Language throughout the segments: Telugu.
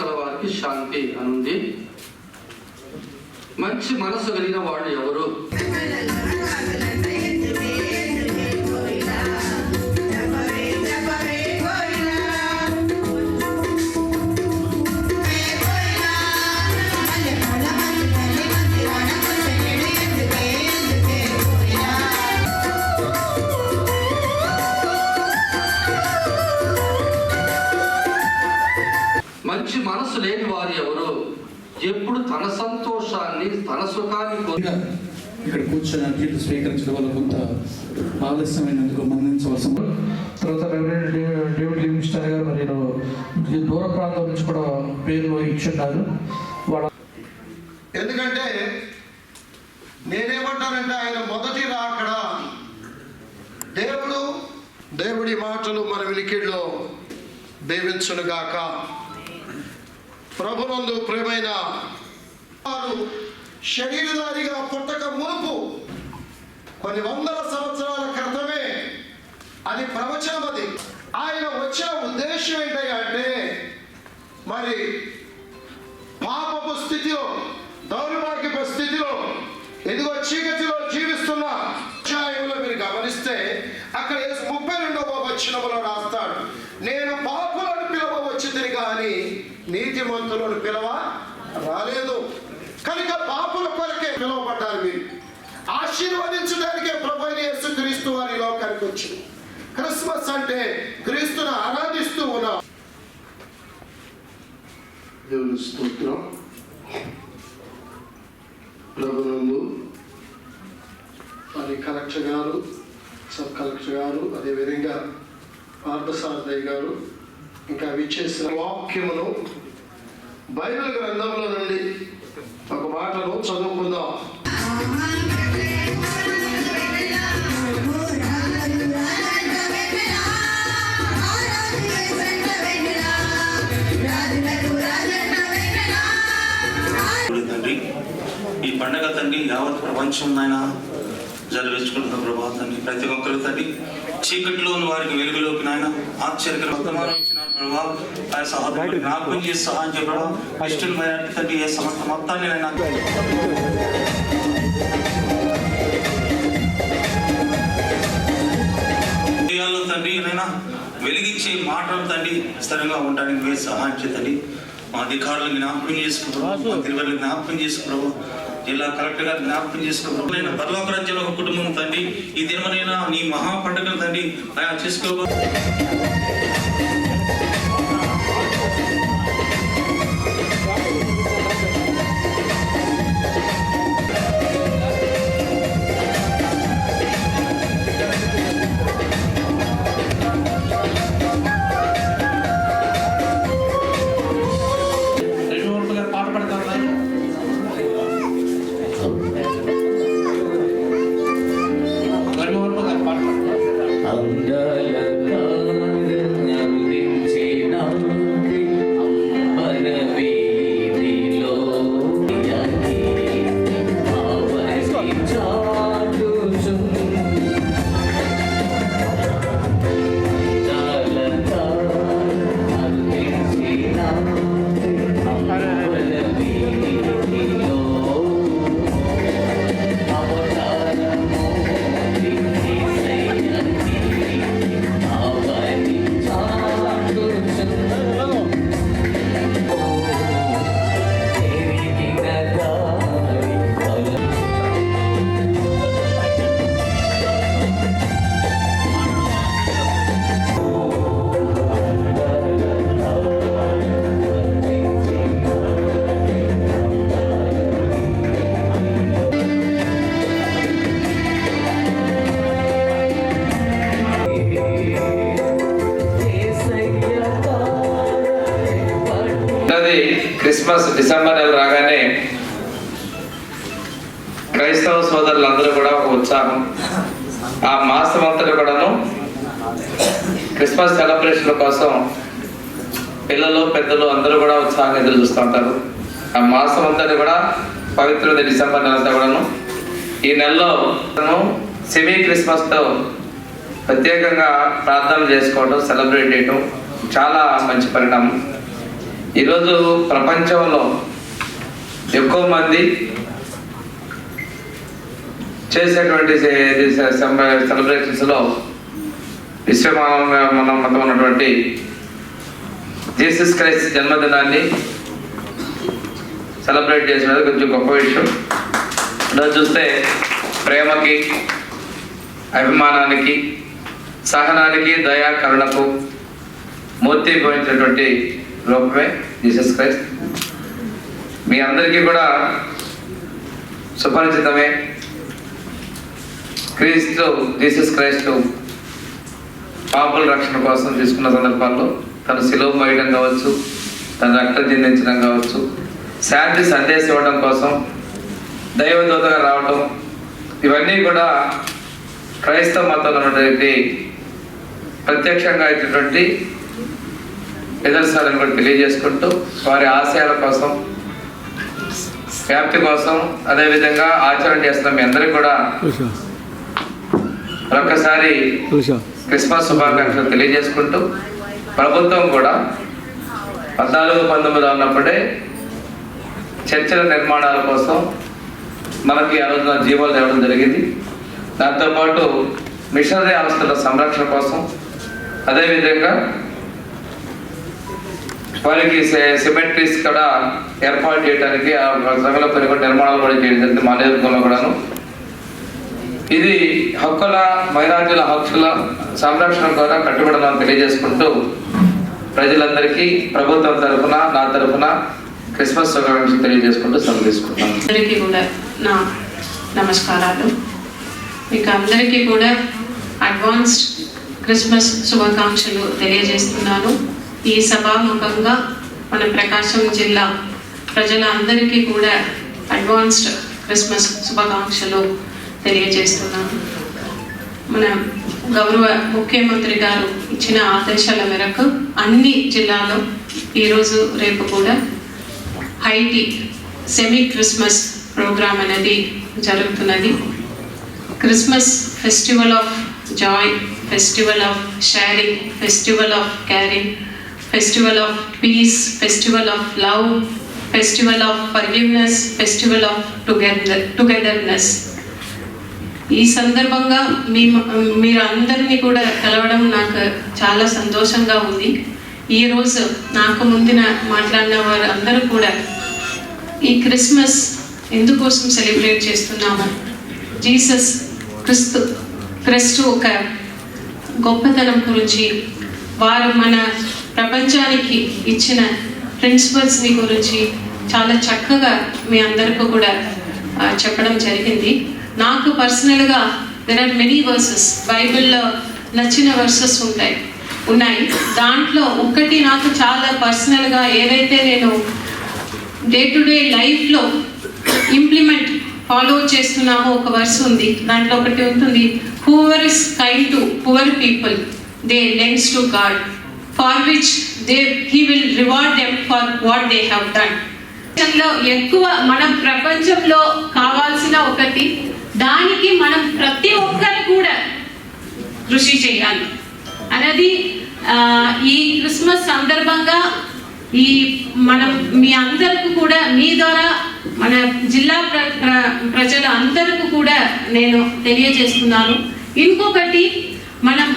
గల వారికి శాంతి అనుంది. మంచి మనసు కలిగిన వాళ్ళు ఎవరు? మంచి మనసు లేని వారు ఎవరు? ఎప్పుడు తన సంతోషాన్ని తన సుఖాన్ని ఇక్కడ కూర్చొని అర్జీలు స్వీకరించడం వల్ల కొంత ఆలస్యమైనందుకు మన్నించవలసిన తర్వాత డేవిడ్ లివింగ్స్టన్ గారు మరి దూర ప్రాంతం నుంచి కూడా పేర్లు ఇచ్చున్నారు వాళ్ళ ఎందుకంటే నేనేమంటానంటే ఆయన మొదటి రాకడ దేవుడు దేవుడి మాటలు మన వినికిడిలో దీవించునుగాక ప్రభునందు ప్రేమైన వారు శరీరదారిగా పుట్టక మునుపు కొన్ని వందల సంవత్సరాల క్రితమే అది ప్రవచనం అది. ఆయన వచ్చిన ఉద్దేశం ఏంటయ్యా అంటే మరి పాపపు స్థితిలో దౌర్భాగ్యపు స్థితిలో ఎదుగో చీకటిలో జీవిస్తున్న అధ్యాయంలో మీరు గమనిస్తే అక్కడ ముప్పై రెండవ వచ్చినప్పుడు రాస్తాడు నేను పాపులను పిలవ వచ్చింది కానీ నీతిమంతులను పిలవ రాలేదు. కనుక పాపుల కొరకే పిలువబడ్డారు మీరు. ఆశీర్వదించడానికే ప్రభు యేసు క్రీస్తు వారి లోకానికి వచ్చింది క్రిస్మస్ అంటే క్రీస్తును ఆరాధిస్తూ ఉన్నాం. దేవుని స్తోత్రం. ప్రభునందు మరి కలెక్టర్ గారు సబ్ కలెక్టర్ గారు అదేవిధంగా పార్థసారథయ్య గారు ఇంకా విచ్చేసిన వాక్యమును బైబిల్ గ్రంథంలో నుండి ఒక మాటను చదువుకుందాం. ఈ పండగ తండ్రి యావత్ ప్రపంచం నాయన జరిపించుకుంటున్న ప్రభావ తండ్రి. ప్రతి ఒక్కరు తండ్రి చీకటిలో ఉన్న వారికి వెలుగులోకి నాయన ఆశ్చర్యకర. ప్రభావ ఆ సహోదరుడు జ్ఞాపకం చేసి సహాయం చేయ ప్రభావ ఇష్టమైన తండ్రి ఏ సంస్థ మొత్తాన్ని నాయన హృదయాల్లో తండ్రి నైనా వెలిగించే మాటలు తండ్రి స్థిరంగా ఉండడానికి మీరు సహాయం చేతండి మా అధికారులను జ్ఞాపకం చేసుకున్నాం మా తిరువల్లి జ్ఞాపకం చేసుకున్నాం జిల్లా కలెక్టర్ గారు జ్ఞాపకం చేసుకున్నాం నేను పర్లోక రాజ్యంలో ఒక కుటుంబం తండ్రి ఈ దినమైనా నీ మహా పండుగను తండ్రి ఆయా చేసుకో క్రిస్మస్ డిసెంబర్ నెల రాగానే క్రైస్తవ సోదరులందరూ కూడా ఒక ఉత్సాహం. ఆ మాసం అంతా కూడాను క్రిస్మస్ సెలబ్రేషన్ కోసం పిల్లలు పెద్దలు అందరూ కూడా ఉత్సాహంగా ఎదురు చూస్తూ ఉంటారు. ఆ మాసం అంతా కూడా పవిత్రత డిసెంబర్ నెల అంతా కూడాను ఈ నెలలో మనము సెమీ క్రిస్మస్తో ప్రత్యేకంగా ప్రార్థన చేసుకోవడం సెలబ్రేట్ చేయడం చాలా మంచి పరిణామం. ఈరోజు ప్రపంచంలో ఎక్కువ మంది చేసేటువంటి సెలబ్రేషన్స్లో విశ్వమాన మతం ఉన్నటువంటి జీసస్ క్రైస్ట్ జన్మదినాన్ని సెలబ్రేట్ చేసినది కొంచెం గొప్ప విషయం ఈరోజు చూస్తే ప్రేమకి అభిమానానికి సహనానికి దయా కరుణకు మూర్తి భవించినటువంటి రూపమే జీసస్ క్రైస్ట్. మీ అందరికీ కూడా సుపరిచితమే. క్రీస్తు జీసస్ క్రైస్తు పాపుల రక్షణ కోసం తీసుకున్న సందర్భాల్లో తను సిలువ మోయడం కావచ్చు తన రక్తం చెందించడం కావచ్చు శాంతి సందేశం ఇవ్వడం కోసం దైవదూతగా రావడం ఇవన్నీ కూడా క్రైస్తవ మతంలో ఉన్నటువంటి ప్రత్యక్షంగా అయినటువంటి నిదర్శనాలను కూడా తెలియజేసుకుంటూ వారి ఆశయాల కోసం వ్యాప్తి కోసం అదేవిధంగా ఆచరణ చేస్తున్న మీ అందరికీ కూడా మరొకసారి క్రిస్మస్ శుభాకాంక్షలు తెలియజేసుకుంటూ ప్రభుత్వం కూడా పద్నాలుగు పంతొమ్మిదిలో ఉన్నప్పుడే చర్చల నిర్మాణాల కోసం మనకి ఆ రోజున జీవోలు తేవడం జరిగింది. దాంతోపాటు మిషనరీ ఆస్తుల సంరక్షణ కోసం అదేవిధంగా వారికి సిమెంట్రీస్ కూడా ఏర్పాటు చేయడానికి ఆ సభలో కొన్ని కొన్ని నిర్మాణాలు కూడా చేయడం జరిగింది మా నేతృత్వంలో కూడాను. ఇది హక్కుల మైనార్టీల హక్కుల సంరక్షణ ద్వారా కట్టుబడడం తెలియజేసుకుంటూ ప్రజలందరికీ ప్రభుత్వం తరఫున నా తరఫున క్రిస్మస్ శుభాకాంక్షలు తెలియజేసుకుంటూ సెలవు అందరికీ కూడా నా నమస్కారాలు. మీకు అందరికీ కూడా అడ్వాన్స్డ్ క్రిస్మస్ శుభాకాంక్షలు తెలియజేస్తున్నాను. ఈ సభాముఖంగా మన ప్రకాశం జిల్లా ప్రజలందరికీ కూడా అడ్వాన్స్డ్ క్రిస్మస్ శుభాకాంక్షలు తెలియజేస్తున్నాను. మన గౌరవ ముఖ్యమంత్రి గారు ఇచ్చిన ఆదేశాల మేరకు అన్ని జిల్లాలో ఈరోజు రేపు కూడా హైటీ సెమీ క్రిస్మస్ ప్రోగ్రామ్ అనేది జరుగుతున్నది. Christmas festival of joy festival of sharing festival of caring festival of peace festival of love festival of forgiveness festival of together togetherness. ఈ సందర్భంగా మీ మీరు అందరినీ కూడా కలవడం నాకు చాలా సంతోషంగా ఉంది. ఈరోజు నాకు ముందున మాట్లాడిన వారు అందరూ కూడా ఈ క్రిస్మస్ ఎందుకోసం సెలబ్రేట్ చేస్తున్నాము జీసస్ క్రిస్తు క్రిస్తు ఒక గొప్పతనం గురించి వారు మన ప్రపంచానికి ఇచ్చిన ప్రిన్సిపల్స్ని గురించి చాలా చక్కగా మీ అందరికీ కూడా చెప్పడం జరిగింది. నాకు పర్సనల్గా దెర్ ఆర్ మెనీ వర్సెస్ బైబిల్లో నచ్చిన వర్సెస్ ఉంటాయి ఉన్నాయి. దాంట్లో ఒక్కటి నాకు చాలా పర్సనల్గా ఏదైతే నేను డే టు డే లైఫ్లో ఇంప్లిమెంట్ ఫాలో చేస్తున్నామో ఒక వర్స్ ఉంది. దాంట్లో ఒకటి ఉంటుంది whoever is kind to poor people they lends to God for which they he will reward them for what they have done ప్రపంచంలో ఎక్కువ మనం ప్రపంచంలో కావాల్సిన ఒకటి దానికి మనం ప్రతి ఒక్కరు కూడా కృషి చేయాలి. అనేది ఈ క్రిస్మస్ సందర్భంగా ఈ మనం మీ అందరికి కూడా మీ ద్వారా మన జిల్లా ప్ర ప్ర- ప్రజల అందరికి కూడా నేను తెలియజేస్తున్నాను. ఇంకొకటి మనం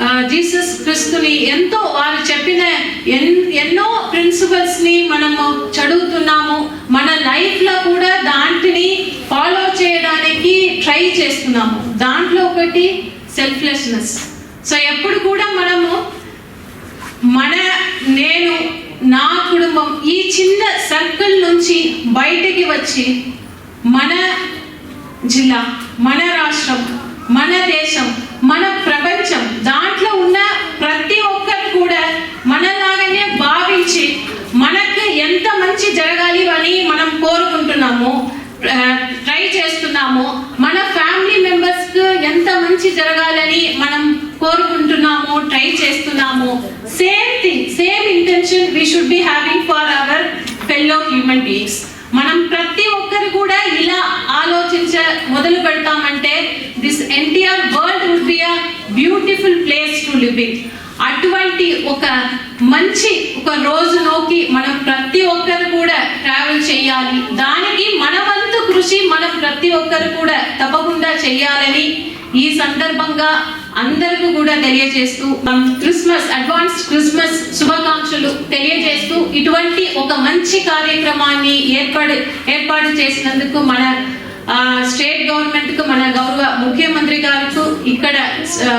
జీసస్ క్రిస్తుని ఎంతో వారు చెప్పిన ఎన్ ఎన్నో ప్రిన్సిపల్స్ని మనము చదువుతున్నాము. మన లైఫ్లో కూడా దాంట్ని ఫాలో చేయడానికి ట్రై చేస్తున్నాము. దాంట్లో ఒకటి సెల్ఫ్లెస్నెస్ సో ఎప్పుడు కూడా మనము మన నేను నా కుటుంబం ఈ చిన్న సర్కిల్ నుంచి బయటికి వచ్చి మన జిల్లా మన రాష్ట్రం మన దేశం మన ప్రపంచం దాంట్లో ఉన్న ప్రతి ఒక్కరు కూడా మనలాగానే భావించి మనకు ఎంత మంచి జరగాలి అని మనం కోరుకుంటున్నాము ట్రై చేస్తున్నాము మన ఫ్యామిలీ మెంబర్స్కి ఎంత మంచి జరగాలని మనం కోరుకుంటున్నాము ట్రై చేస్తున్నాము same thing same intention we should be having for our fellow human beings మనం ప్రతి ఒక్కరు కూడా ఇలా ఆలోచించ మొదలు పెడతామంటే this entire world would be a beautiful place to live in అటువంటి ఒక మంచి ఒక రోజులోకి మనం ప్రతి ఒక్కరు కూడా ట్రావెల్ చేయాలి. దానికి మన వంతు కృషి మనం ప్రతి ఒక్కరు కూడా తప్పకుండా చేయాలని ఈ సందర్భంగా అందరికీ కూడా తెలియజేస్తూ క్రిస్మస్ అడ్వాన్స్ క్రిస్మస్ శుభాకాంక్షలు తెలియజేస్తూ ఇటువంటి ఒక మంచి కార్యక్రమాన్ని ఏర్పాటు ఏర్పాటు చేసినందుకు మన స్టేట్ గవర్నమెంట్కు మన గౌరవ ముఖ్యమంత్రి గారికి ఇక్కడ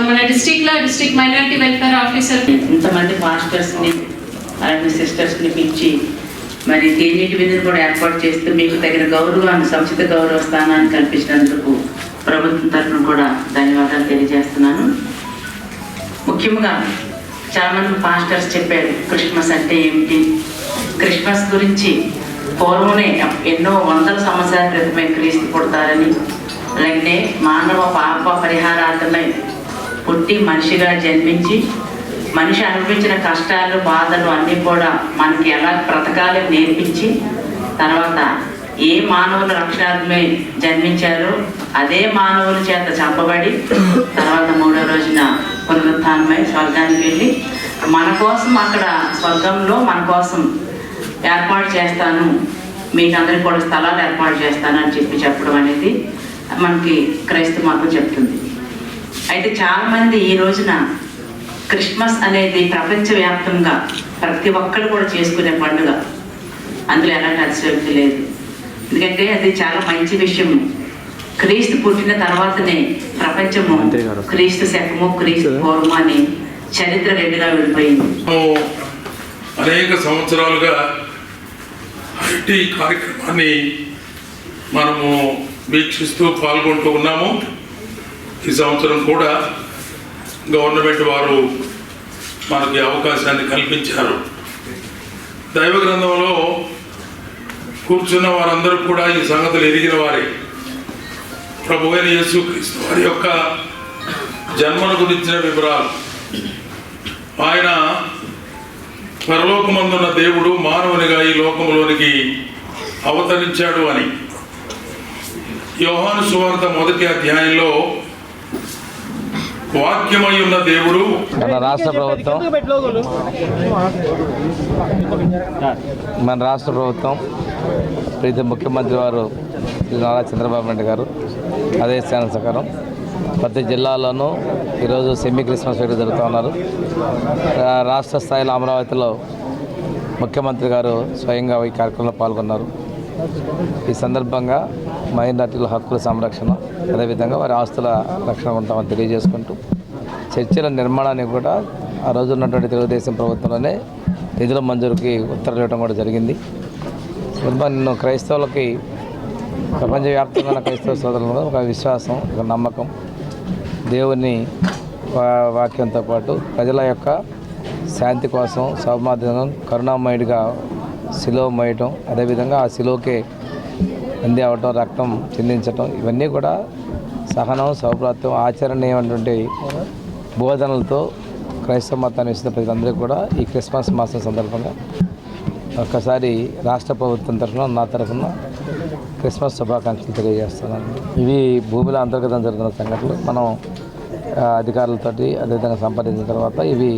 మన డిస్ట్రిక్ట్లో డిస్ట్రిక్ట్ మైనారిటీ వెల్ఫేర్ ఆఫీసర్ ఇంతమంది పాస్టర్స్ని అలాగే సిస్టర్స్ని పిలిచి మరి తేనీటి విధిని కూడా ఏర్పాటు చేస్తూ మీకు తగిన గౌరవాన్ని సముచిత గౌరవ స్థానాన్ని కల్పించినందుకు ప్రభుత్వం తరఫున కూడా ధన్యవాదాలు తెలియజేస్తున్నాను. ముఖ్యంగా చాలామంది పాస్టర్స్ చెప్పారు క్రిస్మస్ అంటే ఏమిటి? క్రిస్మస్ గురించి పూర్వమే ఎన్నో వందల సంవత్సరాల క్రితమే క్రీస్తు పుడతారని అలాగే మానవ పాప పరిహారార్థమై పుట్టి మనిషిగా జన్మించి మనిషి అనుభవించిన కష్టాలు బాధలు అన్నీ కూడా మనకి ఎలా బ్రతకాలి నేర్పించి తర్వాత ఏ మానవుల రక్షణార్థమే జన్మించారో అదే మానవుల చేత చంపబడి తర్వాత మూడో రోజున పునరుత్నమై స్వర్గానికి వెళ్ళి మన కోసం అక్కడ స్వర్గంలో మన కోసం ఏర్పాటు చేస్తాను. మీకు అందరికి కూడా స్థలాలు ఏర్పాటు చేస్తాను అని చెప్పి చెప్పడం అనేది మనకి క్రైస్తవ మతం చెప్తుంది. అయితే చాలామంది ఈ రోజున క్రిస్మస్ అనేది ప్రపంచవ్యాప్తంగా ప్రతి ఒక్కరు కూడా చేసుకునే పండుగ. అందులో ఎలాంటి అతిశక్తి లేదు. ఎందుకంటే అది చాలా మంచి విషయం క్రీస్తు పుట్టిన తర్వాతనే ప్రపంచము క్రీస్తు శకము క్రీస్తు పూర్వము అని చరిత్ర రెండుగా విడిపోయింది. అనేక సంవత్సరాలుగా ఐటీ కార్యక్రమాన్ని మనము వీక్షిస్తూ పాల్గొంటూ ఉన్నాము. ఈ సంవత్సరం కూడా గవర్నమెంట్ వారు మనకి అవకాశాన్ని కల్పించారు. దైవ గ్రంథంలో కూర్చున్న వారందరూ కూడా ఈ సంగతులు ఎరిగిన వారే. ప్రభు అయిన యేసుక్రీస్తు వారి యొక్క జన్మను గురించిన వివరాలు. ఆయన పరలోకమందున్న దేవుడు మానవునిగా ఈ లోకంలోనికి అవతరించాడు అని. యోహాను సువార్త మొదటి అధ్యాయంలో వాక్యమై ఉన్న దేవుడు మన రాష్ట్ర ప్రభుత్వం. మన రాష్ట్ర ప్రభుత్వం ప్రీతి ముఖ్యమంత్రి వారు నారా చంద్రబాబు నాయుడు గారు. ఆదేశాల ప్రకారం ప్రతి జిల్లాలోనూ ఈరోజు సెమీ క్రిస్మస్ వేడుక జరుగుతూ ఉన్నారు. రాష్ట్ర స్థాయిలో అమరావతిలో ముఖ్యమంత్రి గారు స్వయంగా ఈ కార్యక్రమంలో పాల్గొన్నారు. ఈ సందర్భంగా మైనార్టీల హక్కుల సంరక్షణ అదేవిధంగా వారి ఆస్తుల రక్షణ ఉంటామని తెలియజేసుకుంటూ చర్చల నిర్మాణానికి కూడా ఆ రోజు ఉన్నటువంటి తెలుగుదేశం ప్రభుత్వంలోనే నిధుల మంజూరుకి ఉత్తర్వులు ఇవ్వడం కూడా జరిగింది. నిన్ను క్రైస్తవులకి ప్రపంచవ్యాప్తంగా ఉన్న క్రైస్తవ సోదరులు ఒక విశ్వాసం ఒక నమ్మకం దేవుని వా- వాక్యంతో పాటు ప్రజల యొక్క శాంతి కోసం సౌమాధ్యం కరుణామయుడిగా శిలో మయటం అదేవిధంగా ఆ శిలోకే అంది అవటం రక్తం చిందించటం ఇవన్నీ కూడా సహనం సౌభ్రాత్యం ఆచరణీయమైనటువంటి బోధనలతో క్రైస్తవ మతాన్ని ఇస్తున్న ప్రజలందరికీ కూడా ఈ క్రిస్మస్ మాసం సందర్భంగా ఒక్కసారి రాష్ట్ర ప్రభుత్వం తరఫున నా తరఫున క్రిస్మస్ శుభాకాంక్షలు తెలియజేస్తున్నాను. ఇవి భూమిలో అంతర్గతం జరుగుతున్న సంఘటనలు. మనం అధికారులతో అధికారులతోటి అదేవిధంగా సంపాదించిన తర్వాత ఇవి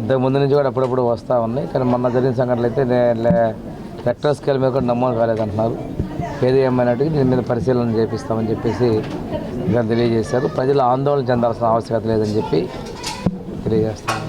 ఇంతకు ముందు నుంచి కూడా అప్పుడప్పుడు వస్తూ ఉన్నాయి. కానీ మొన్న జరిగిన సంఘటనలు అయితే రెక్టర్ స్కేల్ మీద కూడా నమోదు కాలేదంటున్నారు. ఏది ఏమైనట్టు దీని మీద పరిశీలన చేపిస్తామని చెప్పేసి ఇక్కడ తెలియజేశారు. ప్రజలు ఆందోళన చెందాల్సిన ఆవశ్యకత లేదని చెప్పి తెలియజేస్తాను